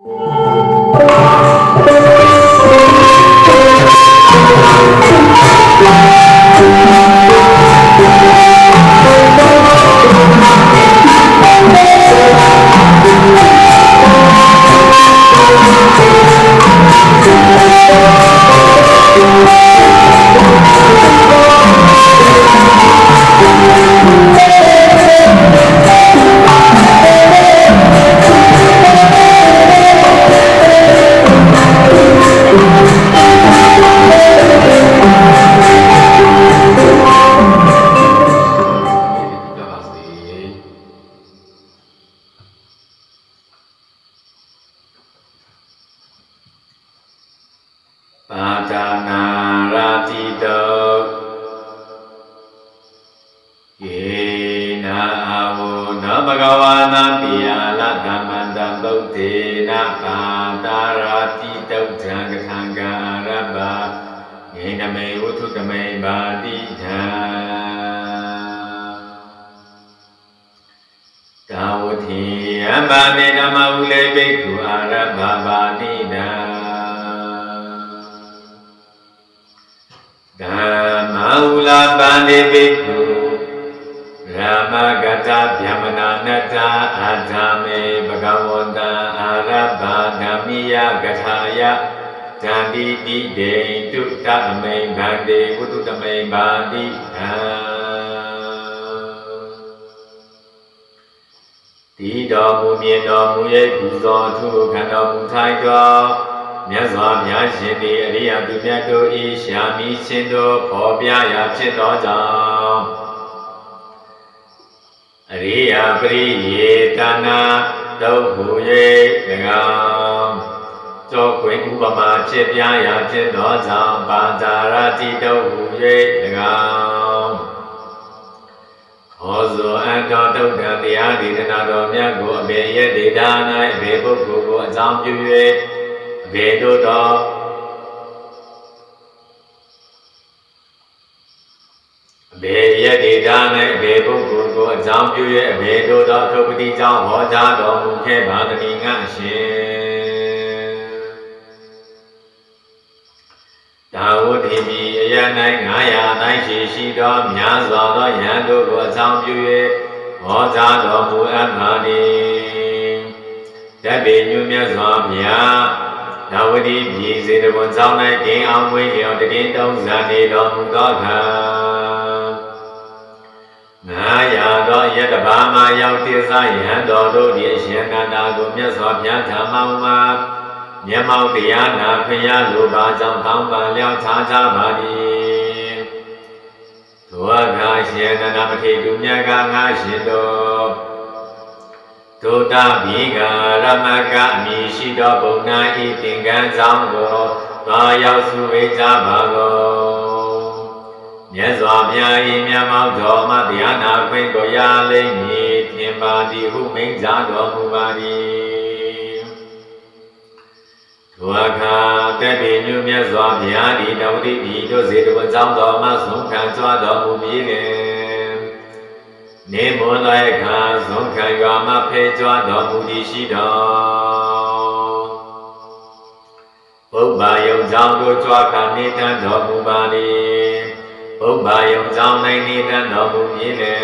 ကြ တာဝတိအမ္ပါနေဓမ္မဝုလေဘိက္ခုအာရဗ္ဗပါဏိနာဓမ္မဝုလာပန္တိဘိက္ခုရမဂတဗျမနာနတအာဓမ္မေဘဂဝန္တအာရဗ္ဗဓမ္မိယဂထာယဇန္တိတိဒေတုတအမိန်ဗန္တိဝုတုတမိန်ပါတိဟံ ဒီတော်မူမြင်တော်မူရဲ့ပူဇော်ထုခန္ဓာမူထိုင်တော်မြတ်စွာဘုရားရှင်သည်အရိယသူမြတ်တို့ဤရှာမီရှင်တို့ဖော်ပြရာဖြစ်သောကြောင့်အရိယပရိယေတနာတုတ်ဟူ၍၎င်းကြောခွင်ဥပမာဖြစ်ပြရာဖြစ်သောကြောင့်ပါဇာရတိတုတ်ဟူ၍၎င်း ဟောဇောအတ္တတုတ်တံတရားဒေသနာတော်မြတ်ကိုအဘေယဒေတာ၌အဘေပုဂ္ဂိုလ်ကိုအကြောင်းပြု၍အဘေတို့တော်အဘေယဒေတာ၌အဘေပုဂ္ဂိုလ်ကိုအကြောင်းပြု၍အဘေတို့တော်သုပတိကြောင့်ဟောကြားတော်မူခဲ့ပါတည်းငါရှင်ဒါဝတိမိအယ၌900၌ရှိရှိသောများစွာသောယံတို့ကိုအ ဆောင်ပြု၍ဟောကြားတော်မူအပ်ပါသည်တပိညုမြတ်စွာဘုရားဒါဝတိပြည်စေတဝန်ဆောင်၌ကင်းအောင်မွေးလျော်တည်တုံးစံနေတော်မူသောအခါ900သောယတဘာမရောက်တိသယံတော်တို့သည်အရှင်နန္ဒာကိုမြတ်စွာဘုရားဓမ္မမှာမျက်မှောက်တရားနာဖျားလိုပါကြောင့်တောင်းပန်လျောက်ချားကြပါသည် သောအခါရှင်နန္ဒမထေရမြတ်ကငါရှင်တော်ဒုတဘိကရမကအမည်ရှိသောဘုံနာဤသင်္ကန်းဆောင်ကိုသာရောက်စုဝေကြပါကုန်မြတ်စွာဘုရား၏မြတ်မောက်တော်မှတရားနာခွင့်ကိုရလိမ့်မည်ထင်ပါသည်ဟုမိန့်ကြားတော်မူပါသည်ထိုအခါ တက်ပင်ညွမြတ်စွာဘုရားဒီတဝတိဒီတို့စေတဝန်ကြောင့်တော်မှဆုံးခံကြွားတော်မူပြီးလေနေမွန်သောအခါဆုံးခံရွာမှဖဲကြွားတော်မူသည်ရှိတော်ဘုဗ္ဗယုံကြောင့်တို့ကြွားခံနေတတ်တော်မူပါ၏ဘုဗ္ဗယုံကြောင့်နိုင်နေတတ်တော်မူပြီးလေ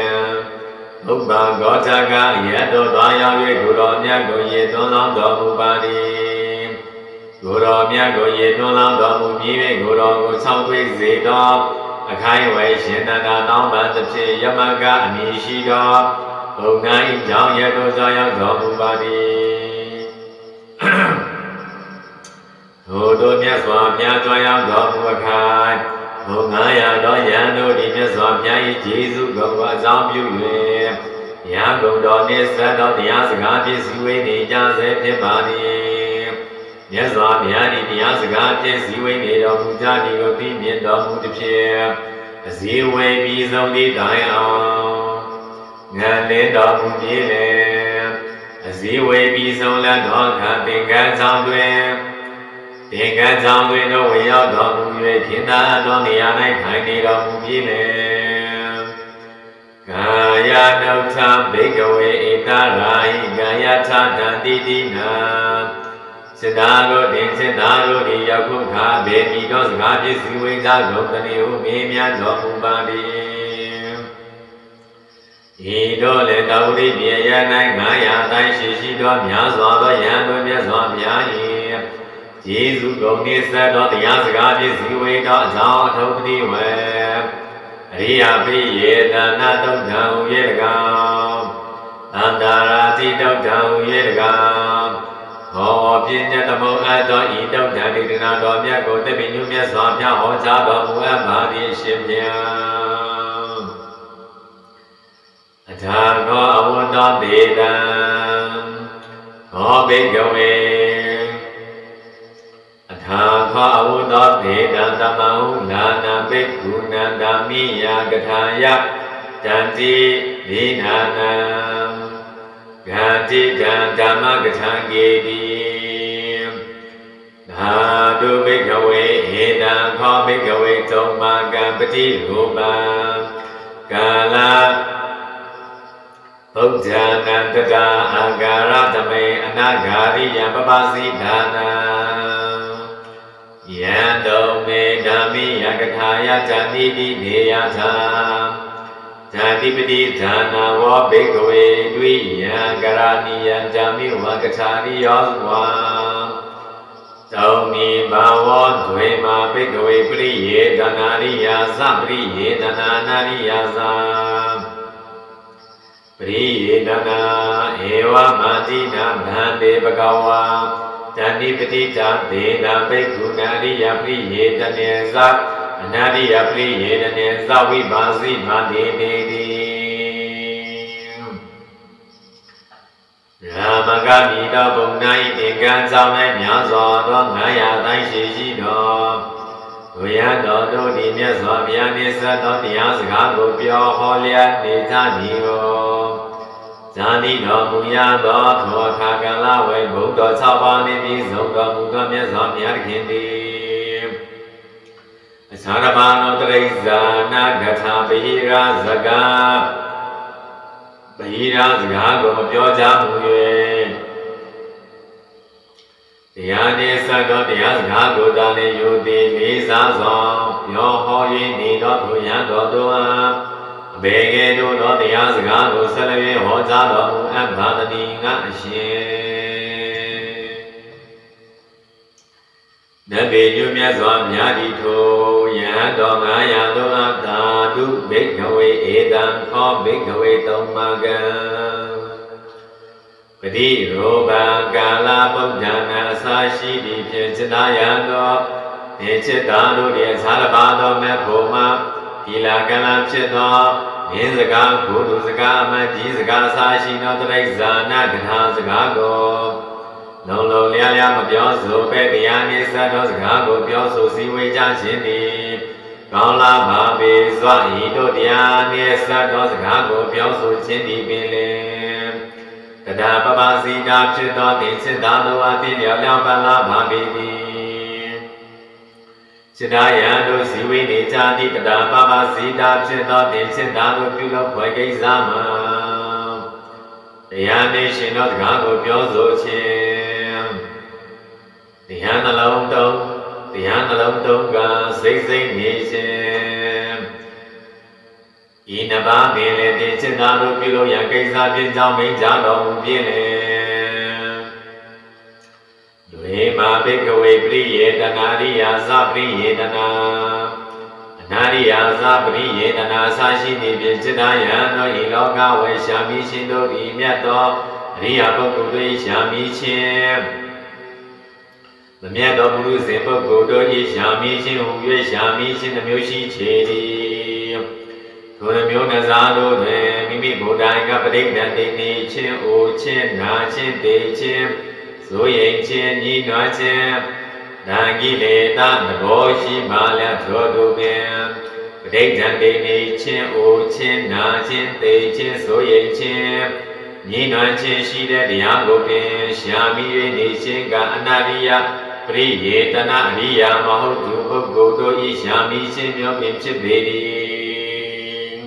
ဘုဗ္ဗဂောဇကယတ္တောသွားရောက်၍ကိုယ်တော်မြတ်ကိုရေသွန်းလောင်းတော်မူပါ၏ ကိုယ်တော်မြတ်ကိုရေသွန်းလောင်းတော်မူပြီး၍ကိုယ်တော်ကိုဆောင်းသွေးစေတော်အခိုင်ဝဲရှင်တနာတောင်းပန်သဖြင့်ယမကအမည်ရှိတော်ဘုံနာ၏ကြောင့်ရတောဇာရောက်တော်မူပါ၏ထိုတို့မြတ်စွာဘုရားကြွရောက်တော်မူအခါဘုံ900သောယံတို့သည်မြတ်စွာဘုရား၏ကျေးဇူးတော်ကိုအကြောင်းပြု၍ရာဂုံတော်နှင့်ဆက်တော်တရားစကားဖြင့်စီဝေးနေကြစေဖြစ်ပါသည် မြတ်စွာဘုရား၏တရားစကားဖြင့်စီဝေးနေတော်မူကြသည်ကိုသိမြင်တော်မူသည်ဖြင့်အစည်းဝေးပြီးဆုံးသည့်တိုင်အောင်ငန်လင်းတော်မူပြီးလေအစည်းဝေးပြီးဆုံးလသောအခါသင်္ကန်းဆောင်တွင်သင်္ကန်းဆောင်တွင်တို့ဝင်ရောက်တော်မူ၍ခင်သာတော်နေရာ၌ထိုင်နေတော်မူပြီးလေကာယဒုက္ခဘိကဝေဧတရာဟိကာယသတ္တတိတိနာ စေတာတို့တင်စေတာတို့ဒီရောက်ခုခါဘေမီတော်စကားပြည့်စည်ဝိဇ္ဇာလုံးတဏီဟုမေးမြန်းတော်မူပါသည်ဤတို့လည်းတောရိပြေယ၌900တိုင်းရှိရှိသောများစွာသောယံတို့မြတ်စွာဘုရား၏ယေစုကုန်နေဆက်သောတရားစကားပြည့်စည်ဝိသောအကြောင်းအထုပ်တိဝေအရိယပိယေတနာတုတ်တံဟူ၍တကားသန္တာရာတိတုတ်တံဟူ၍တကား ဟောပြည့်ညတ်သမုတ်အပ်သောဤတုတ်တံဒီကနာတော်မြတ်ကိုတပိညုမြတ်စွာဘုရားဟောကြားတော်မူအပ်ပါသည်ရှင်ဗျာအထာကောအဝတ္တတေတံဟောဘိကဝေအထာခောအဝတ္တတေတံတမဟုနာနာဘိက္ခုနန္ဒာမိယာကထာယတံတိဒီနာနံ ဂာတိတံဓမ္မကထာကေတိသာဓုဘိကဝေဟေတံခောဘိကဝေသုံးပါကံပတိရူပံကာလဗုဒ္ဓနာတတာအာဂါရတမေအနာဂါရိယပပစီဒါနာယံတုံမေဓမ္မိယကထာယဇာတိတိနေယသာ ဇာတိပတိဌာနာဝောဘေကဝေဒွိယံကရာဏီယံဇာမိဝကထာရိယောဝါတောမိဘာဝောဒွေမာဘေကဝေပရိယေဒနာရိယာသပရိယေဒနာနာရိယာသာပရိယေဒနာဧဝမာတိနာဗန္တေပကဝါတဏိပတိတာဒေနာဘိက္ခုနာရိယပရိယေတနေသအ နာရိယပရိယေတနေသဝိပါစီမာတိနေတိရာမဂမိတော်ဘုံ၌သင်္ကန်းဆောင်မဲ့များစွာသော900တိုင်းရှိရှိတော်ဝေယတော်တို့ဒီမြတ်စွာဘုရားနှင့်ဆက်သောတရားစကားကိုပြောဟောလျက်နေကြသည်ကိုဇာတိတော်မူရသောသောအခါကလဝေဘုဒ္ဓ၆ပါးနှင့်ပြည့်စုံတော်မူသောမြတ်စွာဘုရားခင်သည် အခြားတစ်ပါးသောတရိစ္ဆာနာဂထာဗိရာဇကာဗိရာစကားကိုမပြောကြမူ၍တရားနှင့်ဆက်သောတရားစကားကိုသာလျှင်ယူသည်လေးစားစွာပြောဟော၍နေတော်သူရန်တော်သူအားအဘေကဲ့သို့သောတရားစကားကိုဆက်လက်ဟောကြားတော်မူအပ်ပါသည်ငါအရှင် နဘေညုမြတ်စွာမြာတိထိုယဟန်တော်900သောအတာတုဘိကဝေဧတံခောဘိကဝေတုံမကံပတိရောဘကာလပုဒ္ဒနာအစာရှိသည်ဖြင့်စိတ္တယံသောနေจิตတာတို့ရဲ့ဇာလပါသောမဲ့ဘုံမှာဒီလာကံဖြစ်သောမင်းစကားဘုသူစကားအမကြီးစကားအစာရှိသောတိရိစ္ဆာနကထာစကားကို လုံးလုံးလျားလျားမပြောဆိုပဲတရားနှင့်ဆက်သောစကားကိုပြောဆိုစည်းဝေးကြခြင်းသည်ကောင်းလာပါပေစွာဤတို့တရားနှင့်ဆက်သောစကားကိုပြောဆိုခြင်းသည်ပင်လေတဒါပပစီတာဖြစ်သောတင်စစ်သားတို့အတိလျောက်လျောက်ပလာပါပေသည်စိတ္တယံတို့ဇီဝိနေကြသည့်တဒါပပစီတာဖြစ်သောတင်စစ်သားတို့ပြုလုပ်ဖွယ်ကိစ္စမှာတရားနှင့်ရှင်သောစကားကိုပြောဆိုခြင်း တရားနှလုံးတုံးတရားနှလုံးတုံးကစိတ်စိတ်နေခြင်းဤနဘာပင်လေတင်စစ်သားတို့ပြုလုပ်ရန်ကိစ္စဖြင့်ကြောင့်မိန်ကြတော်မူပြည့်လေဒွေမာဘိကဝေပရိယေတနာရိယာသပရိယေတနာအနာရိယာသပရိယေတနာအစရှိနေဖြင့်စိတ္တယံသောဤလောကဝေရှာမိရှင်တို့ဤမြတ်သောအရိယာပုဂ္ဂိုလ်တို့ရှာမိခြင်း မမြတ်သောပုရုဇဉ်ပုဂ္ဂိုလ်တို့ဤရှာမိခြင်းဟူ၍ရှာမိခြင်းတစ်မျိုးရှိချေသည်ထိုနှမျိုးနှစားတို့တွင်မိမိဘုဒ္ဓံကပဋိဒန္တိနေခြင်းအိုခြင်းနာခြင်းတေခြင်းဇိုရင်ခြင်းညီနွားခြင်းနာဂိလေသာသဘောရှိပါလျက်ထိုတို့ပင်ပဋိဒန္တိနေခြင်းအိုခြင်းနာခြင်းတေခြင်းဇိုရင်ခြင်းညီနွားခြင်းရှိတဲ့တရားကိုပင်ရှာမိ၍နေခြင်းကအနာရိယ ပရိယေတနာအရိယာမဟုတ်သူပုဂ္ဂိုလ်တို့ဤရှာမိခြင်းမြောပင်ဖြစ်ပေသည်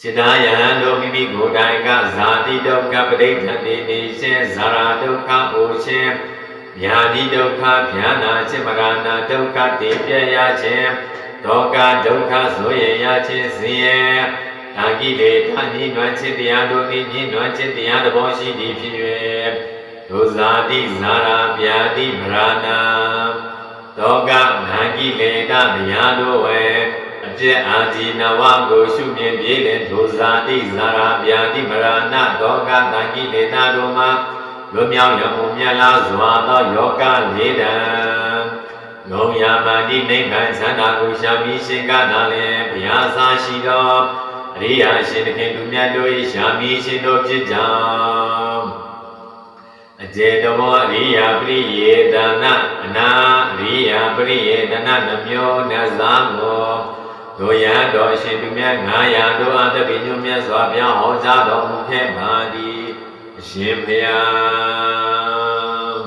စေတယဟန်တို့မိမိကိုယ်တိုင်ကဇာတိဒုက္ခပရိဋ္ဌနေနေခြင်းဇာရာဒုက္ခဟိုခြင်းญาတိဒုက္ခဗျာနာခြင်းမရဏဒုက္ခတေပြရခြင်းဒေါကဒုက္ခဆိုရရခြင်းစင်ရဲ့တာကိလေသာနိဝါချစ်တရားတို့သည်နိဝါချစ်တရားတဘောရှိသည်ဖြစ်၍ ဒုဇာတိဇာရာဗျာတိမရဏတောကနာကိလေသာတရားတို့ဝေအပြည့်အာဇီနဝကိုရှုမြင်ပြေတဲ့ဒုဇာတိဇာရာဗျာတိမရဏတောကနာကိလေသာတို့မှာလွမြောက်ရမှုမြတ်လားစွာသောယောဂလေးတံငုံယာမတိနိဗ္ဗာန်သန္တာကိုရှာမိရှင်ကသာလည်းဘုရားစာရှိသောအရိယာရှင်သခင်သူမြတ်တို့၏ရှာမိရှင်တို့ဖြစ်ကြောင်း အကျေတမောအရိယာပရိယေတနာအနာအရိယာပရိယေတနာနှမျိုးနတ်သားကိုတို့ရတော်ရှင်သူမြတ်900တို့အသက်ပညုမြတ်စွာဘုရားဟောကြားတော်မူခဲ့ပါသည်အရှင်ဘုရား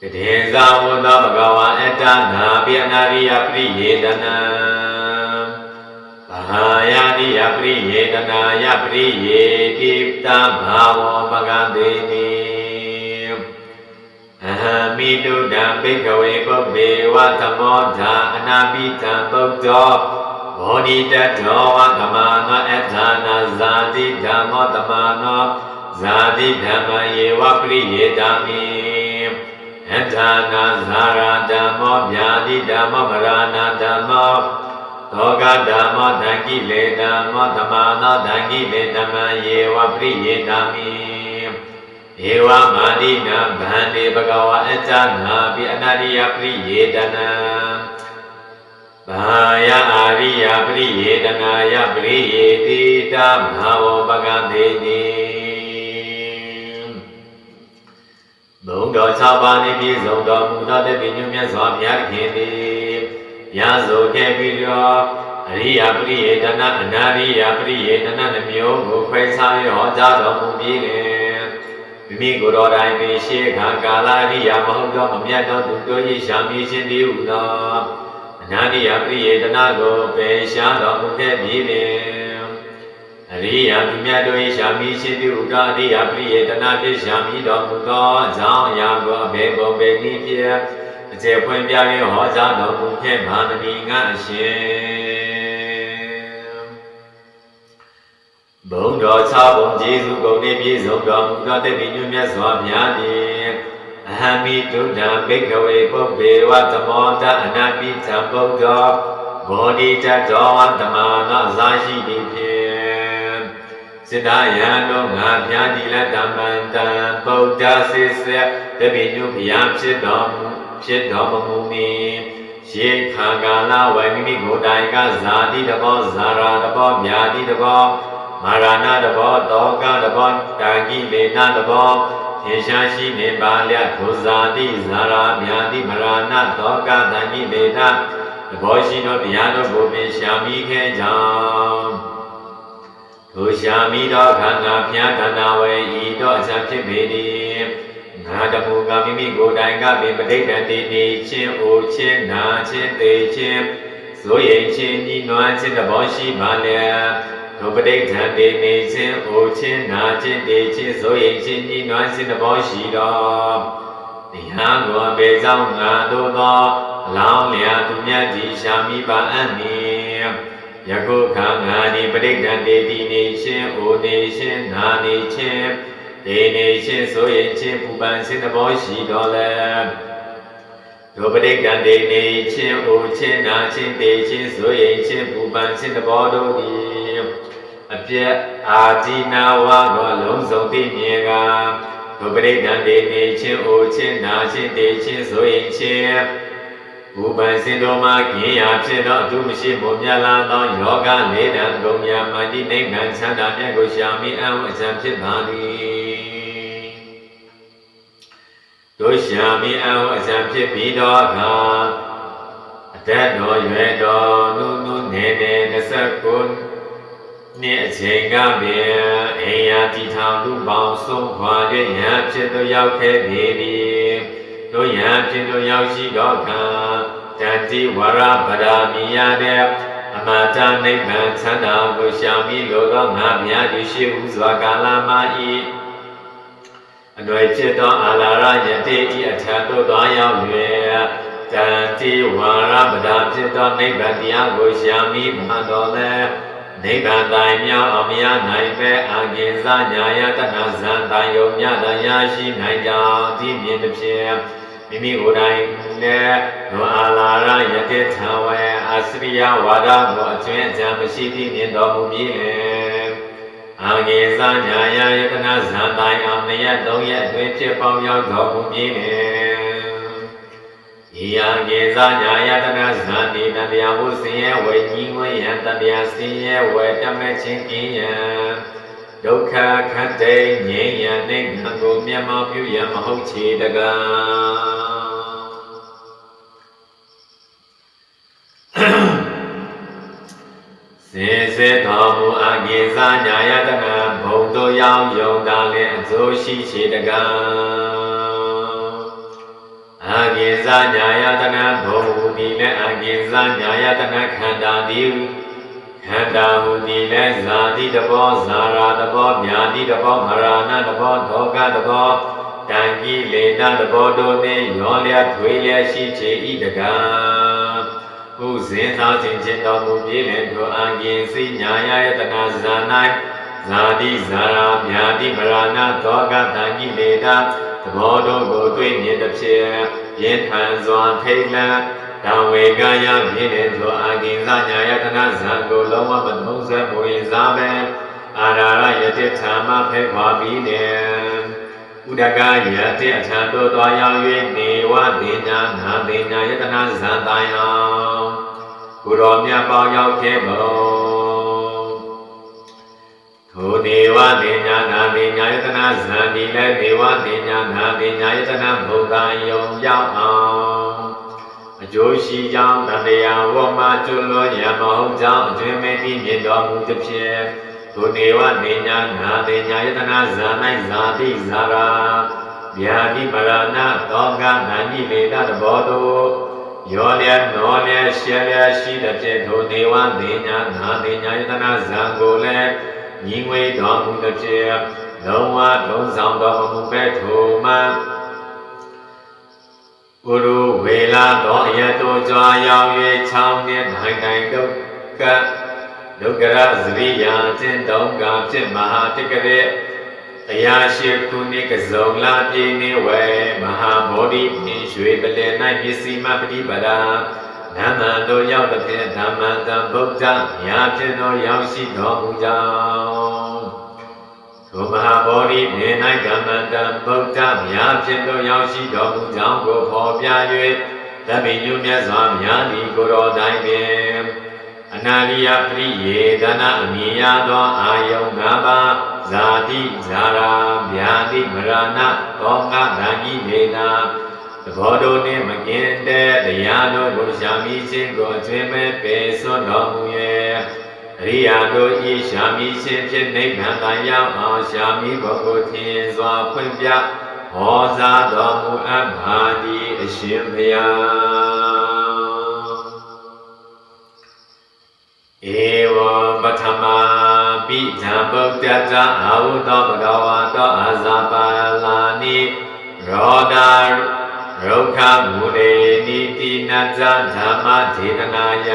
ကတေဇာဝတ္တဘဂဝါအတ္တနာပိအနာရိယပရိယေတနာ ဘာယာတိယပရိယေတနာယပရိယေတိတဘာဝပကတိနိအဟမိတုဒံဘိကဝေပုပ္ပေဝသမောဓာအနာပိတံပုဒ္ဒောဘောဓိတတောဝကမနောအထာနာဇာတိဓမ္မောတမနောဇာတိဓမ္မယေဝပရိယေတမိအထာနာဇာရာဓမ္မောဗျာတိဓမ္မောမရဏဓမ္မော သောကဓမ္မောဓကိလေဓမ္မောတမနောဓကိလေဓမ္မယေဝပရိယေတမိဧဝမာတိနဗန္တိဘဂဝါအကြနာပိအနာရိယပရိယေတနာဘာယအာရိယပရိယေတနာယပရိယေတိတဘာဝပကတိတိဘုံတော်၆ပါးနှင့်ပြည့်စုံတော်မူသောတပိညုမြတ်စွာဘုရားခင်သည် ရဆိုခဲ့ပြီးတော့အရိယပရိယေတနာအနာရိယပရိယေတနာနှမျိုးကိုခွဲခြား၍ဟောကြားတော်မူပြီးလင်မိမိကိုယ်တော်တိုင်ပင်ရှေးခါကာလရိယာမဟုတ်သောမမြတ်သောသူတို့၏ရှာမည်ခြင်းတည်းဟုသောအနာရိယပရိယေတနာကိုပယ်ရှားတော်မူခဲ့ပြီးလင်အရိယာသူမြတ်တို့၏ရှာမည်ခြင်းတည်းဟုသောအရိယာပရိယေတနာဖြင့်ရှာမည်တော်မူသောအကြောင်းအရာကိုအဘေကိုပေနည်းဖြင့် အကျေဖွင့်ပြ၍ဟောကြားတော်မူခဲ့ပါသည်ငါအရှင်ဘုံတော်ချဘုံကျေးဇူးကုန်နှင့်ပြည့်စုံတော်မူသောတတိညမြတ်စွာဘုရားသည်အဟံမိတုဒ္ဓံဘိကဝေပုပ္ပေဝသမောတအနာပိသံဗုဒ္ဓဘောဓိတတောဝတမနောဇာရှိသည်ဖြင့်စိတ္တယံတို့ငါဘုရားဒီလက်တမန္တံဗုဒ္ဓစေစတပိညုဘုရားဖြစ်တော်မူ ဖြစ်တော်မမူမီရေခါကာလဝေမိမိကိုယ်တိုင်ကဇာတိတဘောဇာရာတဘောမြာတိတဘောမာရဏတဘောတောကတဘောတာကိလေနတဘောထေရှားရှိနေပါလျက်ဒုဇာတိဇာရာမြာတိမရဏတောကတာကိလေနတဘောရှိသောတရားတို့ကိုပင်ရှာမိခဲ့ကြောင်းထိုရှာမိသောခန္ဓာဖျားတဏဝေဤသောအစဖြစ်ပေသည် ငါတမူကမိမိကိုယ်တိုင်ကပင်ပဋိဋ္ဌာန်တည်နေခြင်းအိုခြင်းနာခြင်းသိခြင်းဇိုရိမ်ခြင်းဤနွမ်းခြင်းတဘောရှိပါလေဒုပဋိဋ္ဌာန်တည်နေခြင်းအိုခြင်းနာခြင်းသိခြင်းဇိုရိမ်ခြင်းဤနွမ်းခြင်းတဘောရှိတော်တရားကိုပေဆောင်ငါတို့သောအလောင်းလျာသူမြတ်ကြီးရှာမိပါအံ့မည်ယခုခါငါဒီပဋိဋ္ဌာန်တည်တည်နေခြင်းအိုနေခြင်းနာနေခြင်း ဒေနေချင်းဆိုရင်ချင်းပူပန်ခြင်းသဘောရှိတော်လဲဒုပတိကံဒေနေချင်းအိုချင်းနာချင်းတေချင်းဆိုရင်ချင်းပူပန်ခြင်းသဘောတို့သည်အပြက်အာဒီနာဝါကိုလုံးစုံသိမြင်ကဒုပတိကံဒေနေချင်းအိုချင်းနာချင်းတေချင်းဆိုရင်ချင်းဘူပန်စင်တော်မှာကျင်ရာဖြစ်သောအထုမရှိမွန်မြတ်လာသောယောဂလေးတံဂုံညာမတိနိဗ္ဗာန်ချမ်းသာမြတ်ကိုရှာမိအံ့အကြံဖြစ်ပါသည် တို့ရှာမိအံ့အကြံဖြစ်ပြီးသောအခါအတတ်တော်ရွယ်တော်နုနုနေနေ29နှစ်အချိန်ကပင်အိယာတီထောင်လူပေါင်းဆုံးခွာ၍ရဟဖြစ်သို့ရောက်ခဲ့ပြီတို့ယံဖြစ်သို့ရောက်ရှိသောအခါတတိဝရဗရာမိယတဲ့အမတနိဗ္ဗာန်ချမ်းသာကိုရှာမိလိုသောငါမြတ်ဒီရှိဟုစွာကာလမဤ အနွယ်จิตသောအာလာရယတိဤအထံသို့သွားရောက်၍တန်တိဝါရပဒါဖြစ်သောနိဗ္ဗာန်တရားကိုရှာမိမှတော်လဲနိဗ္ဗာန်တိုင်မြောက်အောင်မရနိုင်ပဲအာကိစ္စညာယတနာဇံတိုင်ယုံမြတ်တရားရှိနိုင်ကြောင်းဒီမြင်တစ်ဖြစ်မိမိကိုယ်တိုင်နဲ့သောအာလာရယတိထံဝေအစရိယဝါဒကိုအကျွမ်းအကြံမရှိသည့်မြင်တော်မူပြီးလေ အာဂေသညာယယတနာဇံတိုင်အောင်နှစ်ရက်သုံးရက်အတွင်းဖြစ်ပေါင်းရောက်တော်မူပြီးလေဤအာဂေသညာယတနာဇံဒီတတရားဟုစင်ရဲ့ဝေညီဝေယံတတရားစင်ရဲ့ဝေတမဲ့ချင်းကင်းယံဒုက္ခခတ်တဲ့ငြိမ်းရန်နိဗ္ဗာန်ကိုမျက်မှောက်ပြုရန်မဟုတ်ချေတကားစေစေတော်မူအကိစ္စညာယတနာဘုံတို့ ရောက်ယုံတာလည်းအကျိုးရှိချေတကားအကိစ္စညာယတနာဘုံဟူသည်လည်းအကိစ္စညာယတနာခန္ဓာသည်ခန္ဓာဟူသည်လည်းဇာတိတဘောဇာရာတဘောမြာတိတဘောမရဏတဘောဒုက္ခတဘောတံကိလေသာတဘောတို့နှင့်ရောလျက်ထွေလျက်ရှိချေဤတကားဟုဇင်သာခြင်းခြင်းတော်မူပြည့်လင်ထိုအငင်စိညာယယတနာဇာ၌ ဇာတိဇာရာမြာတိမရဏဒေါကတံကိလေသာသဘောတို့ကိုတွေ့မြင်သည်ဖြစ်ယင်ထံစွာထိတ်လန့်တံဝေကယပြည့်လင်ထိုအငင်စညာယတနာဇံကိုလုံးဝမသုံးဆဲမူရင်စားပဲအာရာရယတိထာမဖဲခွာပြီးနေဥဒကယတိအထံတို့သွားရောက်၍နေဝဒေညာနာဒေညာယတနာဇံတိုင်အောင်ကိုရောမြတ်ပေါင်းရောက်ခဲ့ပုံ ထိုဒေဝဒေညာနာဒေညာယတနာဇံဒီလည်းဒေဝဒေညာနာဒေညာယတနာဘုဒ္ဓယုံရောက်အောင်အကျိုးရှိကြောင်းတရားဝမကျွလွန်ရမဟုတ်ကြောင်းအကျွမ်းမဲ့ပြီးမြင်တော်မူသည်ဖြင့်ထိုနေဝနေညာနာတေညာယတနာဇာ၌ဇာတိဇာရာဗျာတိပရဏသောကနာညိလေတတဘောတုယောလျက်နောလျက်ရှယ်လျက်ရှိသည်ဖြင့်ထိုနေဝနေညာနာတေညာယတနာဇံကိုလည်း ညီငွေတော်မူသည်ဖြင့်လုံးဝထုံးဆောင်တော်မူပဲထိုမှပုရုဝေလာသောအယတောကြွားရောက်၍၆နှစ်တိုင်းတိုင်းဒုက္ခဒုက္ခရဇရိယာကျင့်တုံးကဖြစ်မဟာတက္ကရေတရားရှိခုနှစ်ကစုံလာပြည့်နေဝဲမဟာဗောဓိပင်ရွှေပလင်၌ပစ္စည်းမပฏิပဒါ ဓမ္မတို့ရောက်တဲ့ဖြင့်ဓမ္မတံဗုဒ္ဓညာဖြစ်သောရောက်ရှိတော်မူကြောင်းထိုမဟာဗောဓိပင်၌ဓမ္မတံဗုဒ္ဓညာဖြစ်သောရောက်ရှိတော်မူကြောင်းကိုဖော်ပြ၍တပိညုမြတ်စွာဘုရားသည်ကိုတော်တိုင်းပင်အနာရိယပရိယေဒနာအမြင်ရသောအာယုံ၅ပါးဇာတိဇာရာဗျာတိမရဏသောကဓာကြီးနေနာ သဘောတို့နှင့်မကင်းတဲ့တရားတို့ကိုရှာမိခြင်းကိုအကျွမ်းမဲ့ပေစွန့်တော်မူရဲ့အရိယာတို့ဤရှာမိခြင်းဖြင့်နိဗ္ဗာန်တိုင်ရောက်အောင်ရှာမိဖို့ကိုထင်စွာဖွင့်ပြဟောကြားတော်မူအပ်ပါသည်အရှင်ဘုရားဧဝပထမပိဓမ္ဗုဒ္ဓဇာအာဟုသောဘဂဝါတောအာဇာပါလာနိရောဒာ ရုခမူလေနိတိနဇဓမ္မဒေသနာယ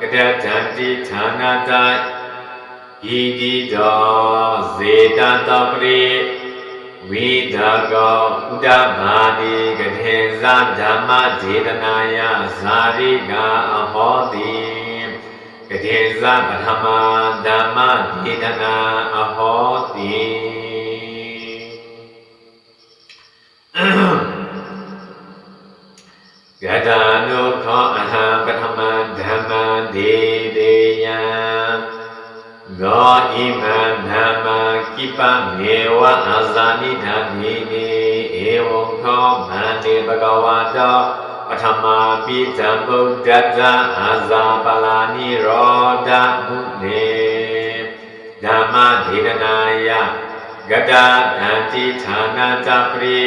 ကတတံတိဌာနတဣတိတောဇေတတပရိဝိဒါကောဥဒ္ဒဘာတိကထေဇဓမ္မဒေသနာယဇာရိကအဟောတိကတိဇပထမဓမ္မဒေသနာအဟောတိ ဂတနုခောအဟံပထမဓမ္မဒေတေယံဂောဣမံဓမ္မကိပမေဝအာဇာနိဓာမိနိဧဝံခောမန္တေဘဂဝါတောပထမပိဇံဗုဒ္ဓဇာအာဇာပလာနိရောဓမုနေဓမ္မဒေသနာယဂတတံတိဌာနတပရိ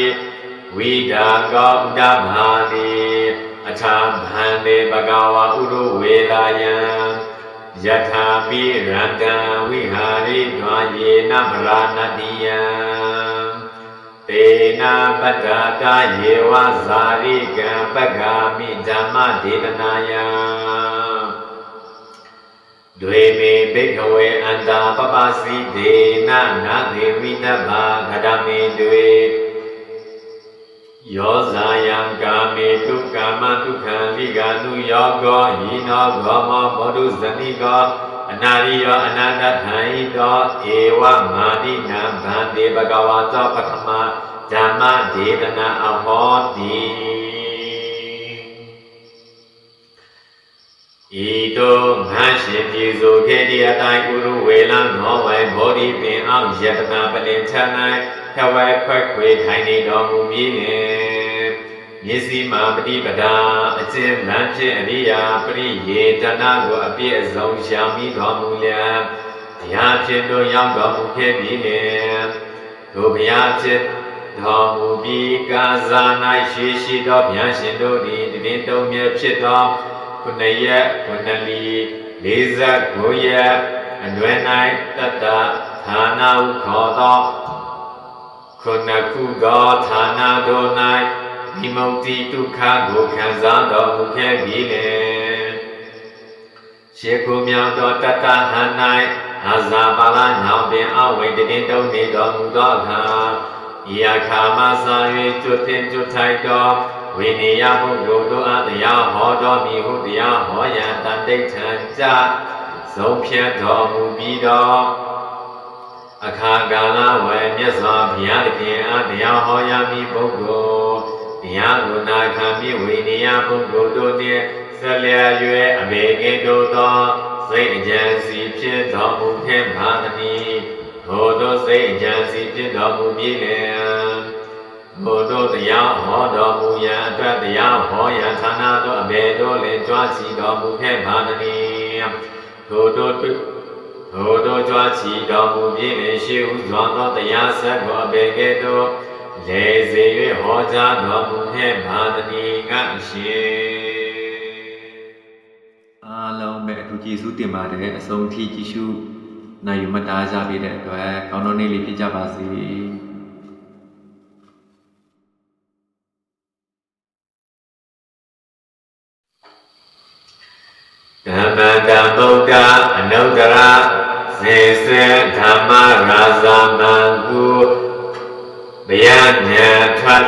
ဝိဒါကောဥဒ္ဓမာနိ အထာဗန္တေဘဂဝါဥရဝေလာယံယထာပိရတံဝိဟာရိဒွာယေနဗရာဏတိယံတေနာပတ္တာတာယေဝဇာရိကံပက္ခာမိဓမ္မဒေသနာယံဒွေမေဘိကဝေအန္တာပပစီဒေနနာသေဝိတ္တဘာဂဒမေဒွေ ယောဇာယံကာမေတုကာမတုခံလိကာနုယောကောဟိနောဂောမောဘောဓုဇနိကောအနာရိယောအနန္တထံဣတောဧဝမာတိနံဗန္တိဘဂဝါသောပထမဓမ္မဒေသနာအဟောတိဤတောငါရှင်ပြေဆိုခဲ့ဒီအတိုင်းဥရဝေလံနောဝေဘောဓိပင်အောင်ယတနာပလင်ချ၌ ထဝဲခွဲခွေထိုင်နေတော်မူမည်နှင့်မျက်စိမှာပฏิပဒါအကျဉ်းလမ်းဖြင့်အရိယာပရိယေတနာကိုအပြည့်အစုံရှာမိတော်မူလျက်တရားဖြင့်တို့ရောက်တော်မူခဲ့ပြီနှင့်တို့ဘုရားဖြစ်တော်မူပြီးကာဇာ၌ရှိရှိသောဗျာရှင်တို့သည်တည်တုံမြဲဖြစ်သောခုနှစ်ရက်ခုနှစ်လီ49ရက်အတွင်၌တတ္တဌာနဟုခေါ်သော ခုနှစ်ခုသောဌာနတို့၌မိမုတ်တိဒုက္ခကိုခံစားတော်မူခဲ့ပြီလေရှေကုမြောက်သောတတ္တဟန်၌အာဇာပါလညောင်ပင်အဝိတတိတုံနေတော်မူသောအခါဤအခါမှသာ၍ကျွတ်တင်ကျွတ်ထိုက်သောဝိနည်းယပုဂ္ဂိုလ်တို့အားတရားဟောတော်မူဟုတရားဟောရန်တန်တိဋ္ဌံကြဆုံးဖြတ်တော်မူပြီးတော့ အခါကာလဝယ်မြတ်စွာဘုရားသခင်အားတရားဟောရမည်ပုဂ္ဂိုလ်တရားကိုနာခံပြီးဝိနည်းယပုဂ္ဂိုလ်တို့နှင့်ဆက်လျက်၍အဘေကင်းတို့သောစိတ်အကြံစီဖြစ်တော်မူခဲ့ပါသည်။ထိုသောစိတ်အကြံစီဖြစ်တော်မူပြီးလျှင်ဘုဒ္ဓတရားဟောတော်မူရန်အတွက်တရားဟောရန်ဌာနတို့အဘေတို့လည်းကြွားစီတော်မူခဲ့ပါသည်။ထိုတို့ ထိုတို့ကြွားစီတော်မူပြီးလည်းရှိဟုစွာသောတရားဆက်ကိုအဘေကဲ့သို့လေစေ၍ဟောကြားတော်မူခဲ့ပါသည်ကအရှင်အားလုံးပဲအထူးကျေးဇူးတင်ပါတယ်အဆုံးထိကြည့်ရှုနိုင်ယူမတားကြပေးတဲ့အတွက်ကောင်းသောနေ့လေးဖြစ်ကြပါစေဓမ္မတံဗုဒ္ဓအနုတ္တရ စေစေဓမ္မရာဇမံကုဗျာဉာဏ်ထွက်